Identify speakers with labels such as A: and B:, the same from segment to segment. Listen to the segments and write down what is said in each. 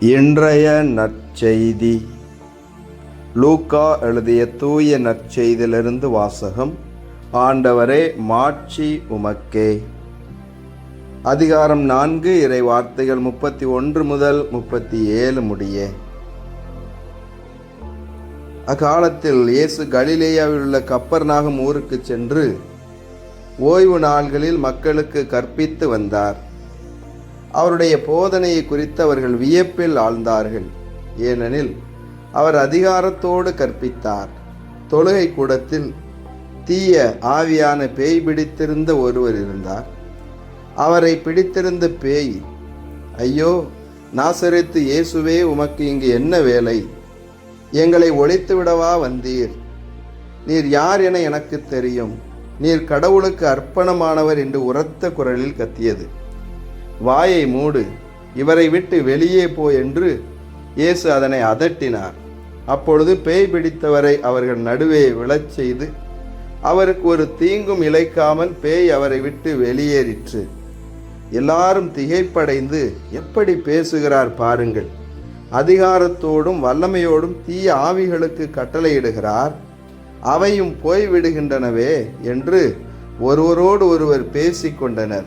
A: இன்றைய நற்செய்தி. லூக்கா எழுதிய தூய நற்செய்தியிலிருந்து வாசகம் ஆண்டவரே மாட்சி உமக்கே. அதிகாரம் நான்கு இறை வார்த்தைகள் முப்பத்தி ஒன்று முதல் முப்பத்தி ஏழு முடிய. அக்காலத்தில் இயேசு கலிலேயாவில் உள்ள கப்பர்நாகம் ஊருக்கு சென்று ஓய்வு நாள்களில் மக்களுக்கு கற்பித்து வந்தார். அவருடைய போதனையை குறித்து அவர்கள் வியப்பில் ஆழ்ந்தார்கள். ஏனெனில் அவர் அதிகாரத்தோடு கற்பித்தார். தொழுகை கூடத்தில் தீய ஆவியான பேய் பிடித்திருந்த ஒருவர் இருந்தார். அவரை பிடித்திருந்த பேய் ஐயோ நாசரித்து இயேசுவே உமக்கு இங்கு என்ன வேலை? எங்களை ஒழித்து விடவா வந்தீர்? நீர் யார் என எனக்கு தெரியும். நீர் கடவுளுக்கு அர்ப்பணமானவர் என்று உரத்த குரலில் கத்தியது. வாயை மூடு இவரை விட்டு வெளியே போ என்று இயேசு அதனை அதட்டினார். அப்பொழுது பேய் பிடித்தவரை அவர்கள் நடுவே விழச் செய்து அவருக்கு ஒரு தீங்கும் இழைக்காமல் பேய் அவரை விட்டு வெளியேறிற்று. எல்லாரும் திகைப்படைந்து எப்படி பேசுகிறார் பாருங்கள். அதிகாரத்தோடும் வல்லமையோடும் தீய ஆவிகளுக்கு கட்டளையிடுகிறார். அவையும் போய்விடுகின்றனவே என்று ஒருவரோடு ஒருவர் பேசிக்கொண்டனர்.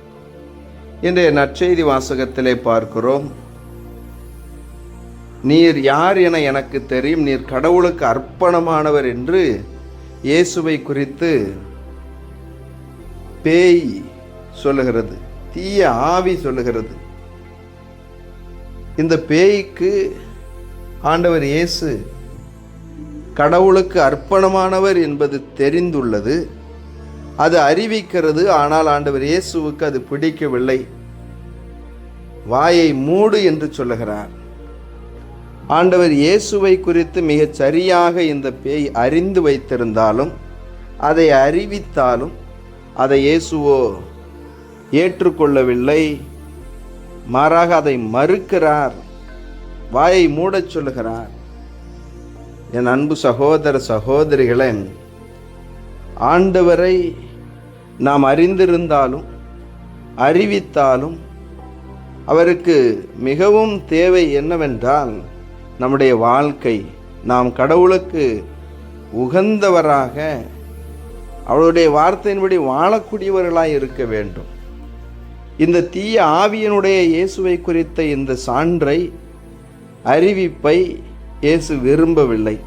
A: இன்றைய நற்செய்தி வாசகத்திலே பார்க்கிறோம். நீர் யார் என எனக்கு தெரியும். நீர் கடவுளுக்கு அர்ப்பணமானவர் என்று இயேசுவை குறித்து பேய் சொல்லுகிறது. தீய ஆவி சொல்லுகிறது. இந்த பேய்க்கு ஆண்டவர் இயேசு கடவுளுக்கு அர்ப்பணமானவர் என்பது தெரிந்துள்ளது. அது அறிவிக்கிறது ஆனால் ஆண்டவர் இயேசுவுக்கு அது பிடிக்கவில்லை. வாயை மூடு என்று சொல்லுகிறார். ஆண்டவர் இயேசுவை குறித்து மிகச் சரியாக இந்த பேய் அறிந்து வைத்திருந்தாலும் அதை அறிவித்தாலும் அதை இயேசுவோ ஏற்றுக்கொள்ளவில்லை. மாறாக அதை மறுக்கிறார். வாயை மூடச் சொல்லுகிறார். என் அன்பு சகோதர சகோதரிகளே ஆண்டவரை நாம் அறிந்திருந்தாலும் அறிவித்தாலும் அவருக்கு மிகவும் தேவை என்னவென்றால் நம்முடைய வாழ்க்கை நாம் கடவுளுக்கு உகந்தவராக அவருடைய வார்த்தையின்படி வாழக்கூடியவர்களாய் இருக்க வேண்டும். இந்த தீய ஆவியனுடைய இயேசுவை குறித்த இந்த சான்றை அறிவிப்பை இயேசு விரும்பவில்லை.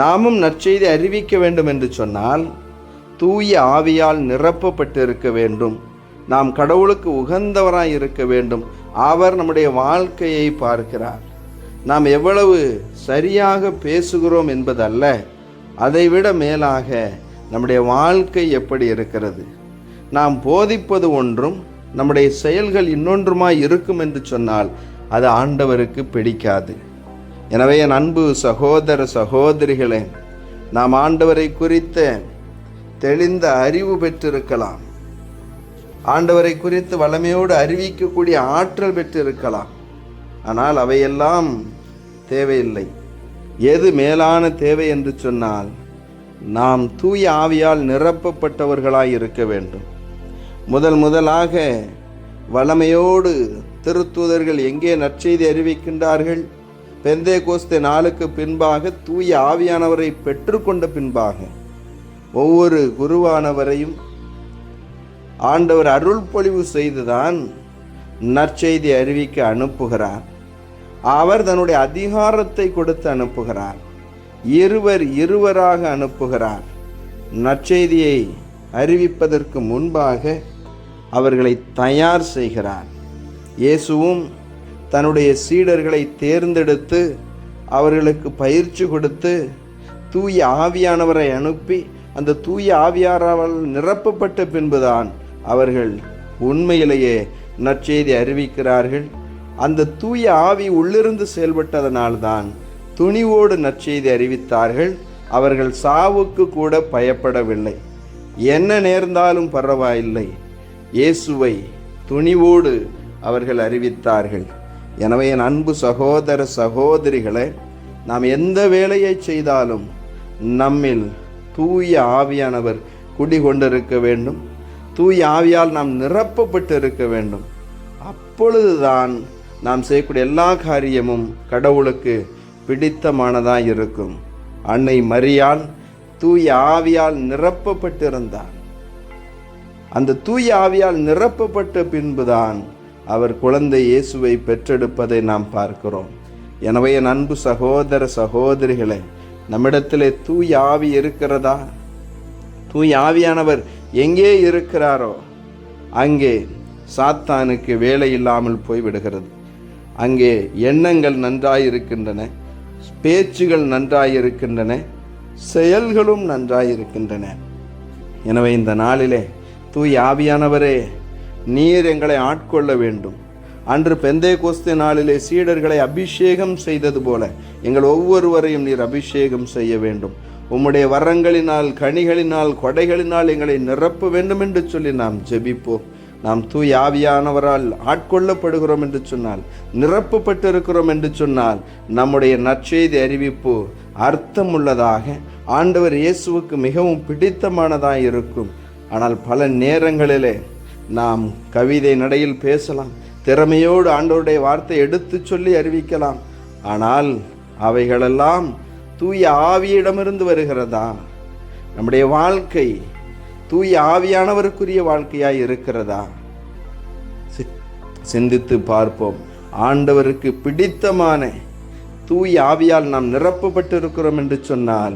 A: நாமும் நற்செய்தி அறிவிக்க வேண்டும் என்று சொன்னால் தூய ஆவியால் நிரப்பப்பட்டு இருக்க வேண்டும். நாம் கடவுளுக்கு உகந்தவராய் இருக்க வேண்டும். அவர் நம்முடைய வாழ்க்கையை பார்க்கிறார். நாம் எவ்வளவு சரியாக பேசுகிறோம் என்பதல்ல. அதைவிட மேலாக நம்முடைய வாழ்க்கை எப்படி இருக்கிறது? நாம் போதிப்பது ஒன்றும் நம்முடைய செயல்கள் இன்னொன்றுமாய் இருக்கும் என்று சொன்னால் அது ஆண்டவருக்கு பிடிக்காது. எனவே என் அன்பு சகோதர சகோதரிகளே நாம் ஆண்டவரை குறித்த தெளிந்த அறிவு பெற்றிருக்கலாம். ஆண்டவரை குறித்து வளமையோடு அறிவிக்கக்கூடிய ஆற்றல் பெற்றிருக்கலாம். ஆனால் அவையெல்லாம் தேவையில்லை. எது மேலான தேவை என்று சொன்னால் நாம் தூய ஆவியால் நிரப்பப்பட்டவர்களாய் இருக்க வேண்டும். முதல் முதலாக வளமையோடு திருத்தூதர்கள் எங்கே நற்செய்தி அறிவிக்கின்றார்கள்? பெந்தே கோஸ்தே நாளுக்கு பின்பாக தூய ஆவியானவரை பெற்றுக்கொண்ட பின்பாக. ஒவ்வொரு குருவானவரையும் ஆண்டவர் அருள் பொழிவு செய்துதான் நற்செய்தி அறிவிக்க அனுப்புகிறார். அவர் தன்னுடைய அதிகாரத்தை கொடுத்து அனுப்புகிறார். இருவர் இருவராக அனுப்புகிறார். நற்செய்தியை அறிவிப்பதற்கு முன்பாக அவர்களை தயார் செய்கிறார். இயேசுவும் தன்னுடைய சீடர்களை தேர்ந்தெடுத்து அவர்களுக்கு பயிற்சி கொடுத்து தூய ஆவியானவரை அனுப்பி அந்த தூய ஆவியாரால் நிரப்பப்பட்ட பின்புதான் அவர்கள் உண்மையிலேயே நற்செய்தி அறிவிக்கிறார்கள். அந்த தூய ஆவி உள்ளிருந்து செயல்பட்டதனால்தான் துணிவோடு நற்செய்தி அறிவித்தார்கள். அவர்கள் சாவுக்கு கூட பயப்படவில்லை. என்ன நேர்ந்தாலும் பரவாயில்லை. இயேசுவை துணிவோடு அவர்கள் அறிவித்தார்கள். எனவே என் அன்பு சகோதர சகோதரிகளை நாம் எந்த வேலையை செய்தாலும் நம்மில் தூய ஆவியானவர் குடிகொண்டிருக்க வேண்டும். தூய ஆவியால் நாம் நிரப்பப்பட்டு இருக்க வேண்டும். அப்பொழுதுதான் நாம் செய்யக்கூடிய எல்லா காரியமும் கடவுளுக்கு பிடித்தமானதாக இருக்கும். அன்னை மரியால் தூய ஆவியால் நிரப்பப்பட்டிருந்தார். அந்த தூய ஆவியால் நிரப்பப்பட்ட பின்புதான் அவர் குழந்தை இயேசுவை பெற்றெடுப்பதை நாம் பார்க்கிறோம். எனவே என் அன்பு சகோதர சகோதரிகளே நம்மிடத்திலே தூய் ஆவி இருக்கிறதா? தூய் ஆவியானவர் எங்கே இருக்கிறாரோ அங்கே சாத்தானுக்கு வேலை இல்லாமல் போய்விடுகிறது. அங்கே எண்ணங்கள் நன்றாயிருக்கின்றன பேச்சுகள் நன்றாயிருக்கின்றன செயல்களும் நன்றாயிருக்கின்றன. எனவே இந்த நாளிலே தூய் ஆவியானவரே நீர் எங்களை ஆட்கொள்ள வேண்டும். அன்று பெந்தே கோஸ்து நாளிலே சீடர்களை அபிஷேகம் செய்தது போல எங்கள் ஒவ்வொருவரையும் நீர் அபிஷேகம் செய்ய வேண்டும். உம்முடைய வரங்களினால் கனிகளினால் கொடைகளினால் எங்களை நிரப்ப வேண்டும் என்று சொல்லி நாம் ஜெபிப்போம். நாம் தூய் ஆவியானவரால் ஆட்கொள்ளப்படுகிறோம் என்று சொன்னால் நிரப்பப்பட்டிருக்கிறோம் என்று சொன்னால் நம்முடைய நற்செய்தி அறிவிப்பு அர்த்தமுள்ளதாக ஆண்டவர் இயேசுவுக்கு மிகவும் பிடித்தமானதாக இருக்கும். ஆனால் பல நேரங்களிலே நாம் கவிதை நடையில் பேசலாம் திறமையோடு ஆண்டவருடைய வார்த்தை எடுத்து சொல்லி அறிவிக்கலாம். ஆனால் அவைகளெல்லாம் தூய ஆவியிடமிருந்து வருகிறதா? நம்முடைய வாழ்க்கை தூய ஆவியானவருக்குரிய வாழ்க்கையாய் இருக்கிறதா? சி- சிந்தித்து பார்ப்போம். ஆண்டவருக்கு பிடித்தமான தூய் ஆவியால் நாம் நிரப்பப்பட்டு இருக்கிறோம் என்று சொன்னால்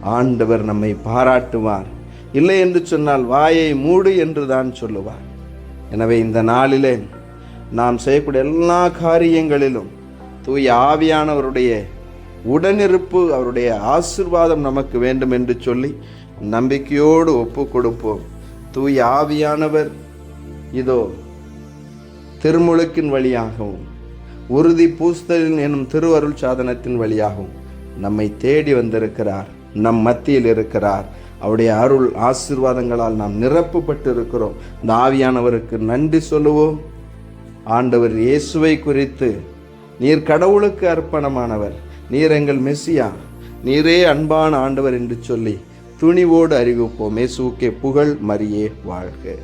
A: ஆண்டவர் நம்மை பாராட்டுவார். இல்லை என்று சொன்னால் வாயை மூடு என்று தான் சொல்லுவார். எனவே இந்த நாளிலே நாம் செய்யக்கூடிய எல்லா காரியங்களிலும் தூய ஆவியானவருடைய உடனிருப்பு அவருடைய ஆசிர்வாதம் நமக்கு வேண்டும் என்று சொல்லி நம்பிக்கையோடு ஒப்பு கொடுப்போம் தூய ஆவியானவர் இதோ திருமுழுக்கின் வழியாகவும் உறுதி பூஸ்தலின் எனும் திருவருள் சாதனத்தின் வழியாகவும் நம்மை தேடி வந்திருக்கிறார் நம் மத்தியில் இருக்கிறார். அவருடைய அருள் ஆசீர்வாதங்களால் நாம் நிரப்பப்பட்டு இருக்கிறோம் இந்த ஆவியானவருக்கு நன்றி சொல்லுவோம். ஆண்டவர் இயேசுவை குறித்து நீர் கடவுளுக்கு அர்ப்பணமானவர். நீர் எங்கள் மெஸ்ஸியா. நீரே அன்பான ஆண்டவர் என்று சொல்லி துணிவோடு அறிவிப்போம். இயேசுக்கே புகழ் மரியே வாழ்க.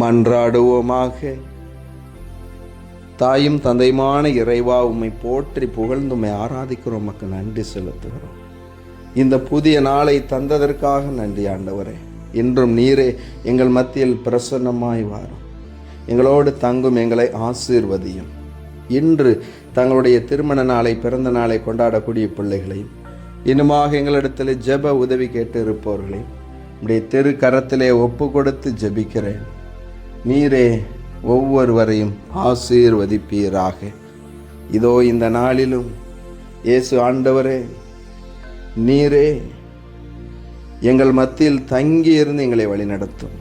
A: மன்றாடுவோமாக. தாயும் தந்தையுமான இறைவா உம்மை போற்றி புகழ்ந்து உம்மை ஆராதிக்கிறோம். உமக்கு நன்றி செலுத்துகிறோம். இந்த புதிய நாளை தந்ததற்காக நன்றி ஆண்டவரே. இன்றும் நீரே எங்கள் மத்தியில் பிரசன்னமாய் வாரும். எங்களோடு தங்கும் எங்களை ஆசீர்வதியும். இன்று தங்களுடைய திருமண நாளை பிறந்த நாளை கொண்டாடக்கூடிய பிள்ளைகளையும் இன்னுமாக எங்களிடத்தில் ஜெப உதவி கேட்டு இருப்பவர்களையும் உடைய தெரு கரத்திலே ஒப்பு கொடுத்து ஜெபிக்கிறேன். நீரே ஒவ்வொருவரையும் ஆசீர்வதிப்பீராக. இதோ இந்த நாளிலும் இயேசு ஆண்டவரே நீரே எங்கள் மத்தியில் தங்கி இருந்து எங்களை வழிநடத்தும்.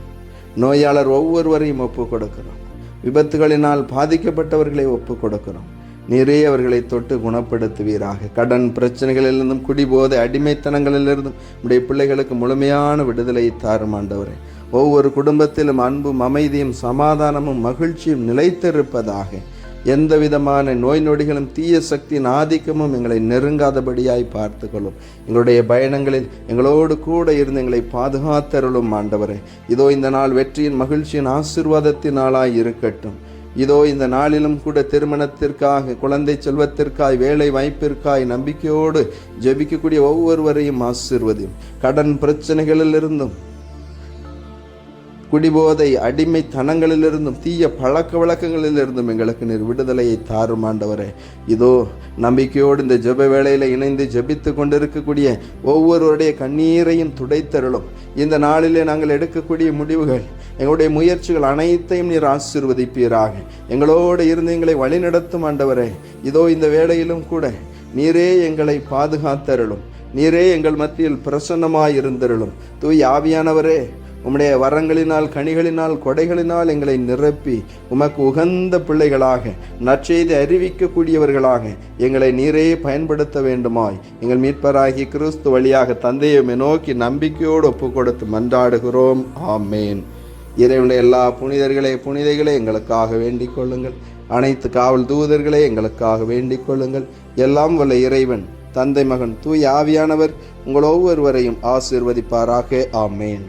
A: நோயாளர் ஒவ்வொருவரையும் ஒப்பு கொடுக்கிறோம் விபத்துகளினால் பாதிக்கப்பட்டவர்களை ஒப்பு கொடுக்கிறோம் நீரே அவர்களை தொட்டு குணப்படுத்துவீராக. கடன் பிரச்சனைகளிலிருந்தும் குடிபோதை அடிமைத்தனங்களிலிருந்தும் உடைய பிள்ளைகளுக்கு முழுமையான விடுதலை தாரும் ஆண்டவரே. ஒவ்வொரு குடும்பத்திலும் அன்பும் அமைதியும் சமாதானமும் மகிழ்ச்சியும் நிலைத்திருப்பதாக எந்த விதமான நோய் நொடிகளும் தீய சக்தியின் ஆதிக்கமும் எங்களை நெருங்காதபடியாய் பார்த்துக்கொள்ளும். எங்களுடைய பயணங்களில் எங்களோடு கூட இருந்து எங்களை பாதுகாத்தருளும் ஆண்டவரே. இதோ இந்த நாள் வெற்றியின் மகிழ்ச்சியின் ஆசிர்வாதத்தினாலாய் இருக்கட்டும். இதோ இந்த நாளிலும் கூட திருமணத்திற்காக குழந்தை செல்வத்திற்காய் வேலை வாய்ப்பிற்காய் நம்பிக்கையோடு ஜெபிக்கக்கூடிய ஒவ்வொருவரையும் ஆசீர்வதியும். கடன் பிரச்சனைகளிலிருந்தும் குடிபோதை அடிமைத்தனங்களிலிருந்தும் தீய பழக்க வழக்கங்களிலிருந்தும் எங்களுக்கு நீர் விடுதலையை தாரும் ஆண்டவரே. இதோ நம்பிக்கையோடு இந்த ஜெப வேளையில் இணைந்து ஜெபித்து கொண்டிருக்கக்கூடிய ஒவ்வொருவருடைய கண்ணீரையும் துடைத்தருளும். இந்த நாளிலே நாங்கள் எடுக்கக்கூடிய முடிவுகள் எங்களுடைய முயற்சிகள் அனைத்தையும் நீர் ஆசிர்வதிப்பீராக. எங்களோடு இருந்து எங்களை வழிநடத்தும் ஆண்டவரே. இதோ இந்த வேளையிலும் கூட நீரே எங்களை பாதுகாத்தருளும். நீரே எங்கள் மத்தியில் பிரசன்னமாய் இருந்தருளும் தூய் ஆவியானவரே உம்முடைய வரங்களினால் கனிகளினால் கொடைகளினால் எங்களை நிரப்பி உமக்கு உகந்த பிள்ளைகளாக நற்செய்தி அறிவிக்கக்கூடியவர்களாக எங்களை நீரே பயன்படுத்த வேண்டுமாய். எங்கள் மீட்பராகி கிறிஸ்து வழியாக தந்தையை நோக்கி நம்பிக்கையோடு ஒப்பு கொடுத்து மன்றாடுகிறோம். ஆமேன். இறைவனுடைய எல்லா புனிதர்களே புனிதைகளே எங்களுக்காக வேண்டிக் கொள்ளுங்கள். அனைத்து காவல் தூதர்களே எங்களுக்காக வேண்டிக் கொள்ளுங்கள். எல்லாம் வல்ல இறைவன் தந்தை மகன் தூய் ஆவியானவர் உங்கள் ஒவ்வொருவரையும் ஆசீர்வதிப்பாராக. ஆமேன்.